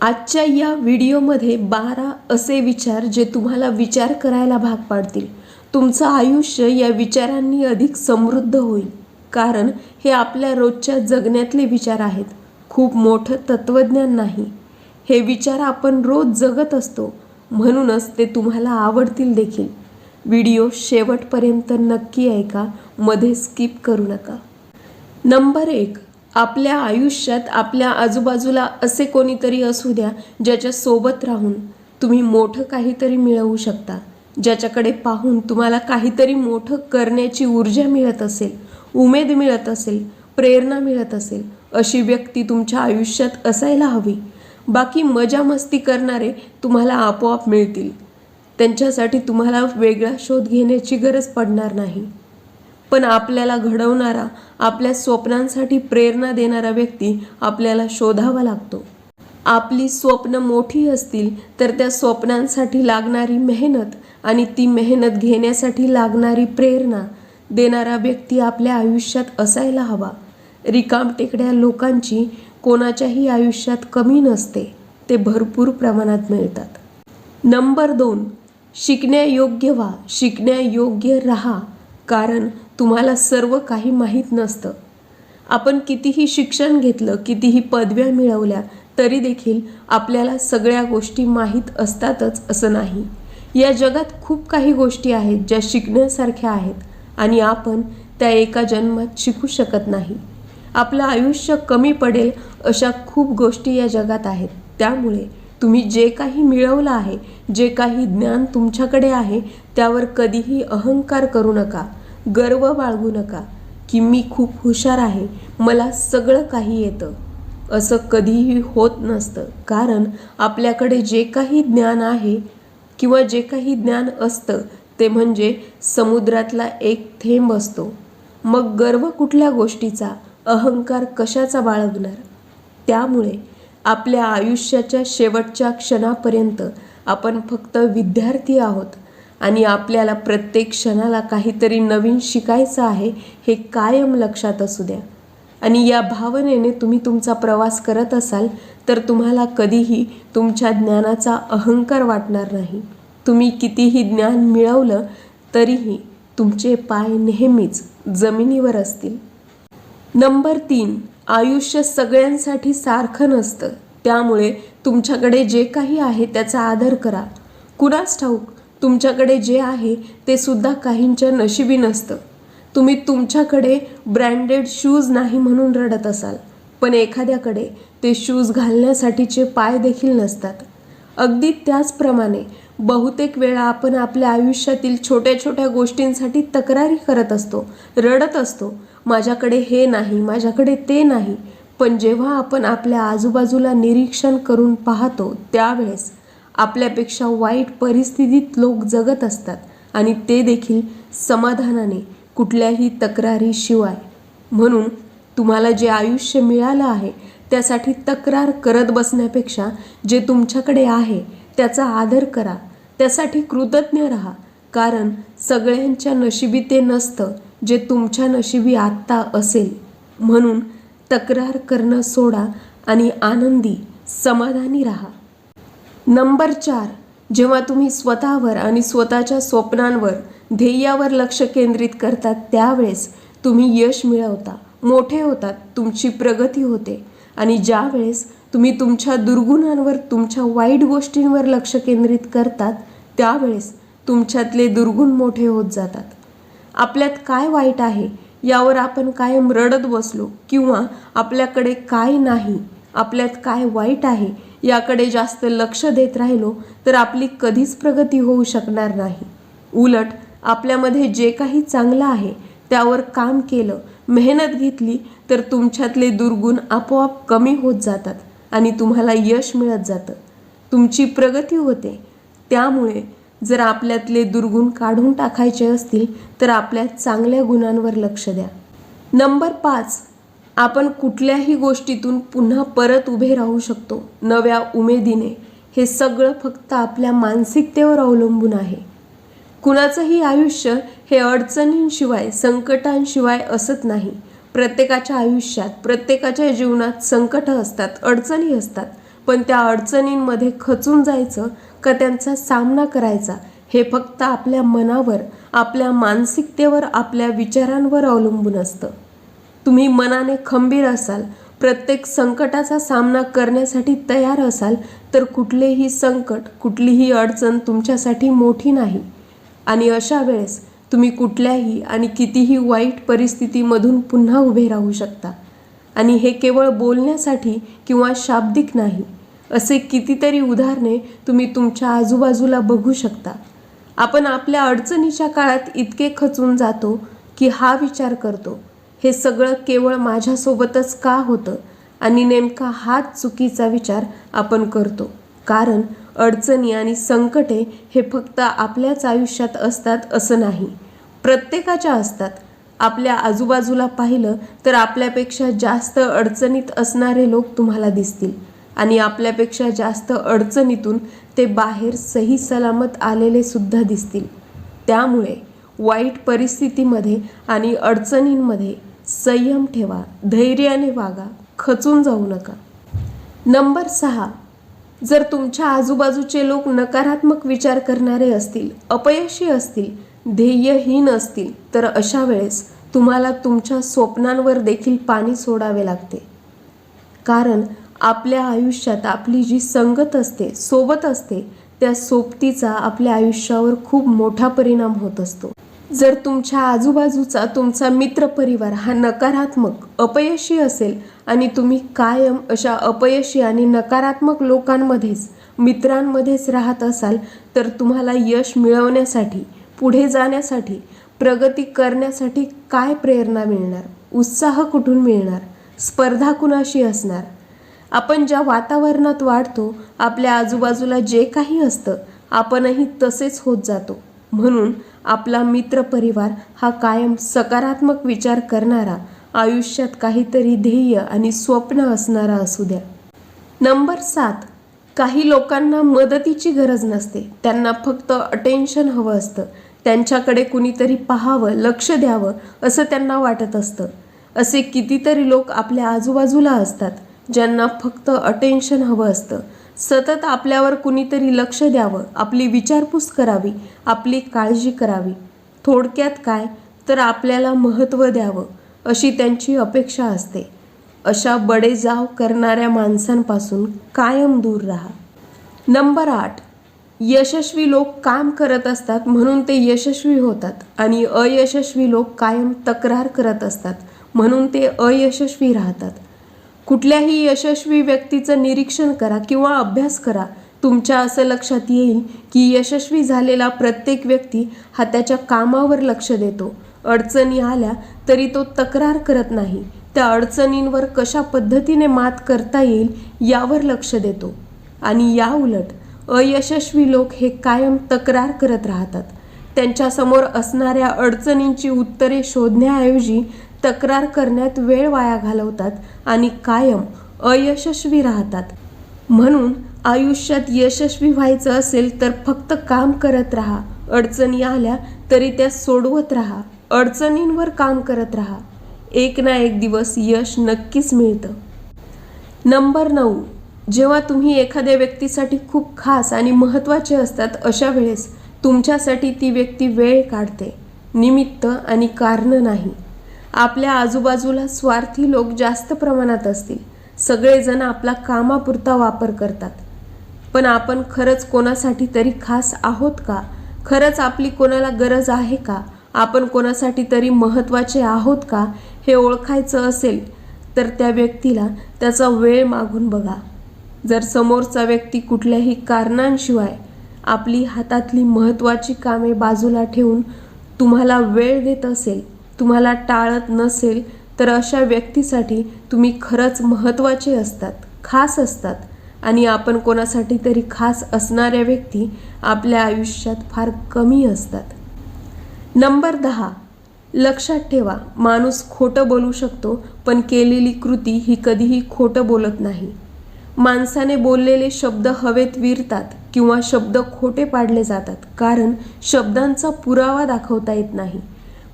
आजच्या या व्हिडिओमध्ये बारा असे विचार जे तुम्हाला विचार करायला भाग पाडतील. तुमचं आयुष्य या विचारांनी अधिक समृद्ध होईल. कारण हे आपल्या रोजच्या जगण्यातले विचार आहेत. खूप मोठं तत्त्वज्ञान नाही. हे विचार आपण रोज जगत असतो. म्हणूनच ते तुम्हाला आवडतील देखील. व्हिडिओ शेवटपर्यंत नक्की ऐका. मध्ये स्किप करू नका. नंबर एक आपल्या आयुष्यात आपल्या आजूबाजूला असे कोणीतरी असू द्या ज्याच्यासोबत राहून तुम्ही मोठं काहीतरी मिळवू शकता. ज्याच्याकडे पाहून तुम्हाला काहीतरी मोठं करण्याची ऊर्जा मिळत असेल उमेद मिळत असेल प्रेरणा मिळत असेल अशी व्यक्ती तुमच्या आयुष्यात असायला हवी. बाकी मजा मस्ती करणारे तुम्हाला आपोआप मिळतील. त्यांच्यासाठी तुम्हाला वेगळा शोध घेण्याची गरज पडणार नाही. पण आपल्याला घडवणारा आपल्या स्वप्नांसाठी प्रेरणा देणारा व्यक्ती आपल्याला शोधावा लागतो. आपली स्वप्न मोठी असतील तर त्या स्वप्नांसाठी लागणारी मेहनत आणि ती मेहनत घेण्यासाठी लागणारी प्रेरणा देणारा व्यक्ती आपल्या आयुष्यात असायला हवा. रिकाम टेकड्या लोकांची कोणाच्याही आयुष्यात कमी नसते ते भरपूर प्रमाणात मिळतात. नंबर दोन शिकण्यायोग्य व्हा शिकण्यायोग्य राहा. कारण तुम्हाला सर्व काही माहीत नसतं. आपण कितीही शिक्षण घेतलं कितीही पदव्या मिळवल्या तरी देखील आपल्याला सगळ्या गोष्टी माहीत असतातच असं नाही. या जगात खूप काही गोष्टी आहेत ज्या शिकण्यासारख्या आहेत आणि आपण त्या एका जन्मात शिकू शकत नाही. आपलं आयुष्य कमी पडेल अशा खूप गोष्टी या जगात आहेत. त्यामुळे तुम्ही जे काही मिळवलं आहे जे काही ज्ञान तुमच्याकडे आहे त्यावर कधीही अहंकार करू नका. गर्व बाळगू नका की मी खूप हुशार आहे मला सगळं काही येतं. असं कधीही होत नसतं. कारण आपल्याकडे जे काही ज्ञान आहे किंवा जे काही ज्ञान असतं ते म्हणजे समुद्रातला एक थेंब असतो. मग गर्व कुठल्या गोष्टीचा? अहंकार कशाचा बाळगणार? त्यामुळे आपल्या आयुष्याच्या शेवटच्या क्षणापर्यंत आपण फक्त विद्यार्थी आहोत. आणि आपल्याला प्रत्येक क्षणाला काहीतरी नवीन शिकायचं आहे हे कायम लक्षात असू द्या. आणि या भावनेने तुम्ही तुमचा प्रवास करत असाल तर तुम्हाला कधीही तुमच्या ज्ञानाचा अहंकार वाटणार नाही. तुम्ही कितीही ज्ञान मिळवलं तरीही तुमचे पाय नेहमीच जमिनीवर असतील. नंबर तीन आयुष्य सगळ्यांसाठी सारखं नसतं. त्यामुळे तुमच्याकडे जे काही आहे त्याचा आदर करा. कुणास ठाऊक तुमच्याकडे जे आहे ते सुद्धा काहींच्या नशिबी नसतं. तुम्ही तुमच्याकडे ब्रँडेड शूज नाही म्हणून रडत असाल पण एखाद्याकडे ते शूज घालण्यासाठीचे पाय देखील नसतात. अगदी त्याचप्रमाणे बहुतेक वेळा आपण आपल्या आयुष्यातील छोट्या छोट्या गोष्टींसाठी तक्रारी करत असतो रडत असतो माझ्याकडे हे नाही माझ्याकडे ते नाही. पण जेव्हा आपण आपल्या आजूबाजूला निरीक्षण करून पाहतो त्यावेळेस आपल्यापेक्षा वाईट परिस्थितीत लोक जगत असतात आणि ते देखील समाधानाने कुठल्याही तक्रारीशिवाय म्हणून तुम्हाला जे आयुष्य मिळालं आहे त्यासाठी तक्रार करत बसण्यापेक्षा जे तुमच्याकडे आहे त्याचा आदर करा. त्यासाठी कृतज्ञ राहा. कारण सगळ्यांच्या नशिबी ते नसतं जे तुमच्या नशिबी आत्ता असेल. म्हणून तक्रार करणं सोडा आणि आनंदी समाधानी राहा. नंबर चार जेव्हा तुम्ही स्वतःवर आणि स्वतःच्या स्वप्नांवर ध्येयावर लक्ष केंद्रित करतात त्यावेळेस तुम्ही यश मिळवता. मोठे होतात तुमची प्रगती होते. आणि ज्यावेळेस तुम्ही तुमच्या दुर्गुणांवर तुमच्या वाईट गोष्टींवर लक्ष केंद्रित करतात त्यावेळेस तुमच्यातले दुर्गुण मोठे होत जातात. आपल्यात काय वाईट आहे यावर आपण कायम रडत बसलो किंवा आपल्याकडे काय नाही आपल्यात काय वाईट आहे याकडे जास्त लक्ष देत राहिलो तर आपली कधीच प्रगती होऊ शकणार नाही. उलट आपल्यामध्ये जे काही चांगलं आहे त्यावर काम केलं मेहनत घेतली तर तुमच्यातले दुर्गुण आपोआप कमी होत जातात आणि तुम्हाला यश मिळत जातं. तुमची प्रगती होते. त्यामुळे जर आपल्यातले दुर्गुण काढून टाकायचे असतील तर आपल्या चांगल्या गुणांवर लक्ष द्या. नंबर पाच आपण कुठल्याही गोष्टीतून पुन्हा परत उभे राहू शकतो नव्या उमेदीने. हे सगळं फक्त आपल्या मानसिकतेवर अवलंबून आहे. कुणाचंही आयुष्य हे अडचणींशिवाय संकटांशिवाय असत नाही. प्रत्येकाच्या आयुष्यात प्रत्येकाच्या जीवनात संकटं असतात अडचणी असतात. पण त्या अडचणींमध्ये खचून जायचं का त्यांचा सामना करायचा हे फक्त आपल्या मनावर आपल्या मानसिकतेवर आपल्या विचारांवर अवलंबून असतं. तुम्ही मनाने खंबीर असाल प्रत्येक संकटाचा सामना करण्यासाठी तयार असाल तर कुठलेही संकट कुठलीही अडचण तुमच्यासाठी मोठी नाही. आणि अशा वेळेस तुम्ही कुठल्याही आणि कितीही वाईट परिस्थितीमधून पुन्हा उभे राहू शकता. आणि हे केवळ बोलण्यासाठी किंवा शाब्दिक नाही असे कितीतरी उदाहरणे तुम्ही तुमच्या आजूबाजूला बघू शकता. आपण आपल्या अडचणीच्या काळात इतके खचून जातो की हा विचार करतो हे सगळं केवळ माझ्यासोबतच का होतं? आणि नेमका हाच चुकीचा विचार आपण करतो. कारण अडचणी आणि संकटे हे फक्त आपल्याच आयुष्यात असतात असं नाही. प्रत्येकाच्या असतात. आपल्या आजूबाजूला पाहिलं तर आपल्यापेक्षा जास्त अडचणीत असणारे लोक तुम्हाला दिसतील. आणि आपल्यापेक्षा जास्त अडचणीतून ते बाहेर सही सलामत आलेले सुद्धा दिसतील. त्यामुळे वाईट परिस्थितीमध्ये आणि अडचणींमध्ये संयम ठेवा धैर्याने वागा खचून जाऊ नका. नंबर सहा जर तुमच्या आजूबाजूचे लोक नकारात्मक विचार करणारे असतील अपयशी असतील ध्येयहीन असतील तर अशा वेळेस तुम्हाला तुमच्या स्वप्नांवर देखील पाणी सोडावे लागते. कारण आपल्या आयुष्यात आपली जी संगत असते सोबत असते त्या सोबतीचा आपल्या आयुष्यावर खूप मोठा परिणाम होत असतो. जर तुमच्या आजूबाजूचा तुमचा मित्रपरिवार हा नकारात्मक अपयशी असेल आणि तुम्ही कायम अशा अपयशी आणि नकारात्मक लोकांमध्येच मित्रांमध्येच राहत असाल तर तुम्हाला यश मिळवण्यासाठी पुढे जाण्यासाठी प्रगती करण्यासाठी काय प्रेरणा मिळणार? उत्साह कुठून मिळणार? स्पर्धा कुणाशी असणार? आपण ज्या वातावरणात वाढतो आपल्या आजूबाजूला जे काही असतं आपणही तसेच होत जातो. म्हणून आपला मित्रपरिवार हा कायम सकारात्मक विचार करणारा आयुष्यात काहीतरी ध्येय आणि स्वप्न असणारा असू द्या. नंबर सात काही लोकांना मदतीची गरज नसते. त्यांना फक्त अटेन्शन हवं असतं. त्यांच्याकडे कुणीतरी पाहावं लक्ष द्यावं असं त्यांना वाटत असतं. असे कितीतरी लोक आपल्या आजूबाजूला असतात ज्यांना फक्त अटेन्शन हवं असतं. सतत आपल्यावर कुणीतरी लक्ष द्यावं आपली विचारपूस करावी आपली काळजी करावी. थोडक्यात काय? तर आपल्याला महत्त्व द्यावं अशी त्यांची अपेक्षा असते. अशा बडेजाव करणाऱ्या माणसांपासून कायम दूर राहा. नंबर आठ. यशस्वी लोक काम करत असतात म्हणून ते यशस्वी होतात आणि अयशस्वी लोक कायम तक्रार करत असतात म्हणून ते अयशस्वी राहतात. कुठल्याही यशस्वी व्यक्तीचं निरीक्षण करा किंवा अभ्यास करा. तुमच्या असं लक्षात येईल की यशस्वी झालेला प्रत्येक व्यक्ती हा त्याच्या कामावर लक्ष देतो. अडचणी आल्या तरी तो तक्रार करत नाही. त्या अडचणींवर कशा पद्धतीने मात करता येईल यावर लक्ष देतो. आणि या उलट अयशस्वी लोक हे कायम तक्रार करत राहतात. त्यांच्यासमोर असणाऱ्या अडचणींची उत्तरे शोधण्याऐवजी तक्रार करण्यात वेळ वाया घालवतात आणि कायम अयशस्वी राहतात. म्हणून आयुष्यात यशस्वी व्हायचं असेल तर फक्त काम करत राहा. अडचणी आल्या तरी त्या सोडवत राहा. अडचणींवर काम करत राहा. एक ना एक दिवस यश नक्कीच मिळतं. नंबर नऊ. जेव्हा तुम्ही एखाद्या व्यक्तीसाठी खूप खास आणि महत्त्वाचे असतात अशा वेळेस तुमच्यासाठी ती व्यक्ती वेळ काढते. निमित्त आणि कारणं नाही. आपल्या आजूबाजूला स्वार्थी लोक जास्त प्रमाणात असतील. सगळेजण आपला कामापुरता वापर करतात. पण आपण खरंच कोणासाठी तरी खास आहोत का? खरंच आपली कोणाला गरज आहे का? आपण कोणासाठी तरी महत्त्वाचे आहोत का? हे ओळखायचं असेल तर त्या व्यक्तीला त्याचा वेळ मागून बघा. जर समोरचा व्यक्ती कुठल्याही कारणांशिवाय आपली हातातली महत्त्वाची कामे बाजूला ठेवून तुम्हाला वेळ देत असेल तुम्हाला टाळत नसेल तर अशा व्यक्तीसाठी तुम्ही खरंच महत्त्वाचे असतात खास असतात. आणि आपण कोणासाठी तरी खास असणाऱ्या व्यक्ती आपल्या आयुष्यात फार कमी असतात. नंबर दहा. लक्षात ठेवा माणूस खोटं बोलू शकतो पण केलेली कृती ही कधीही खोटं बोलत नाही. माणसाने बोललेले शब्द हवेत विरतात किंवा शब्द खोटे पाडले जातात कारण शब्दांचा पुरावा दाखवता येत नाही.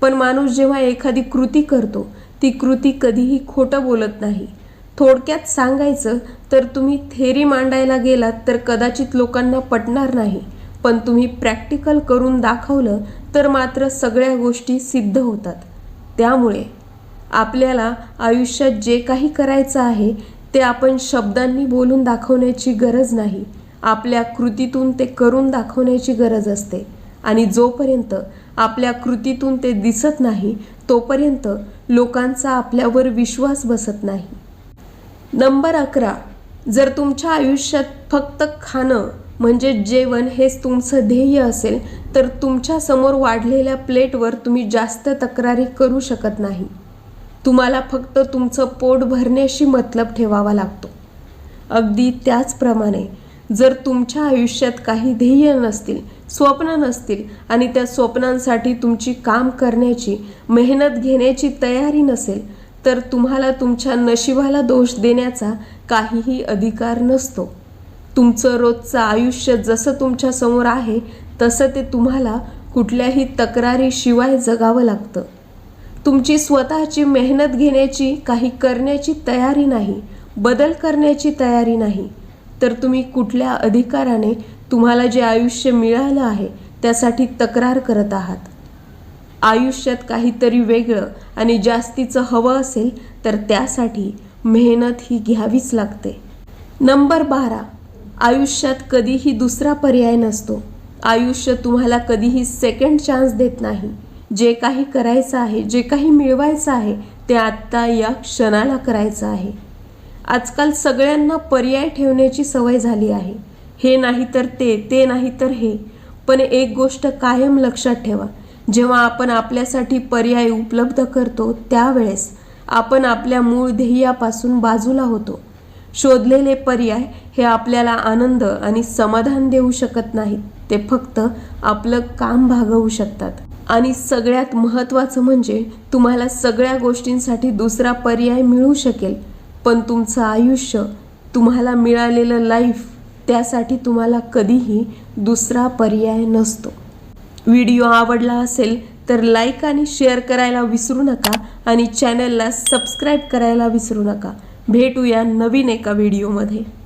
पण माणूस जेव्हा एखादी कृती करतो ती कृती कधीही खोटं बोलत नाही. थोडक्यात सांगायचं तर तुम्ही थेरी मांडायला गेलात तर कदाचित लोकांना पटणार नाही पण तुम्ही प्रॅक्टिकल करून दाखवलं तर मात्र सगळ्या गोष्टी सिद्ध होतात. त्यामुळे आपल्याला आयुष्यात जे काही करायचं आहे ते आपण शब्दांनी बोलून दाखवण्याची गरज नाही. आपल्या कृतीतून ते करून दाखवण्याची गरज असते. आणि जोपर्यंत आपल्या कृतीतून ते दिसत नाही तोपर्यंत लोकांचा आपल्यावर विश्वास बसत नाही. नंबर अकरा. जर तुमच्या आयुष्यात फक्त खाणं म्हणजे जेवण हेच तुमचं ध्येय असेल तर तुमच्यासमोर वाढलेल्या प्लेटवर तुम्ही जास्त तक्रारी करू शकत नाही. तुम्हाला फक्त तुमचं पोट भरण्याशी मतलब ठेवावा लागतो. अगदी त्याचप्रमाणे जर तुमच्या आयुष्यात काही ध्येय नसतील स्वप्न नसतील आणि त्या स्वप्नांसाठी तुमची काम करण्याची मेहनत घेण्याची तयारी नसेल तर तुम्हाला तुमच्या नशिबाला दोष देण्याचा काहीही अधिकार नसतो. तुमचं रोजचं आयुष्य जसं तुमच्यासमोर आहे तसं ते तुम्हाला कुठल्याही तक्रारीशिवाय जगावं लागतं. तुमची स्वतःची मेहनत घेण्याची काही करण्याची तयारी नाही बदल करण्याची तयारी नाही तर तुम्ही कुठल्या अधिकाराने तुम्हाला जे आयुष्य मिळालं आहे त्यासाठी तक्रार करत आहात. आयुष्यात काहीतरी वेगळं आणि जास्तीचं हवं असेल तर त्यासाठी मेहनत ही घ्यावीच लागते. नंबर बारा. आयुष्यात कधीही दुसरा पर्याय नसतो. आयुष्य तुम्हाला कधीही सेकंड चान्स देत नाही. जे काही करायचं आहे जे काही मिळवायचं आहे ते आत्ता या क्षणाला करायचं आहे. आजकाल सगळ्यांना पर्याय ठेवण्याची सवय झाली आहे. हे नाही तर ते ते नाही तर हे. पण एक गोष्ट कायम लक्षात ठेवा. जेव्हा आपण आपल्यासाठी पर्याय उपलब्ध करतो त्यावेळेस आपण आपल्या मूळ ध्येयापासून बाजूला होतो. शोधलेले पर्याय हे आपल्याला आनंद आणि समाधान देऊ शकत नाहीत. ते फक्त आपलं काम भागवू शकतात. आणि सगळ्यात महत्त्वाचं म्हणजे तुम्हाला सगळ्या गोष्टींसाठी दुसरा पर्याय मिळू शकेल. पण तुमचं आयुष्य तुम्हाला मिळालेलं लाईफ त्यासाठी तुम्हाला कधीही दुसरा पर्याय नसतो. व्हिडिओ आवडला असेल तर लाईक आणि शेअर करायला विसरू नका आणि चॅनलला सबस्क्राईब करायला विसरू नका. भेटूया नवीन एका व्हिडिओमध्ये.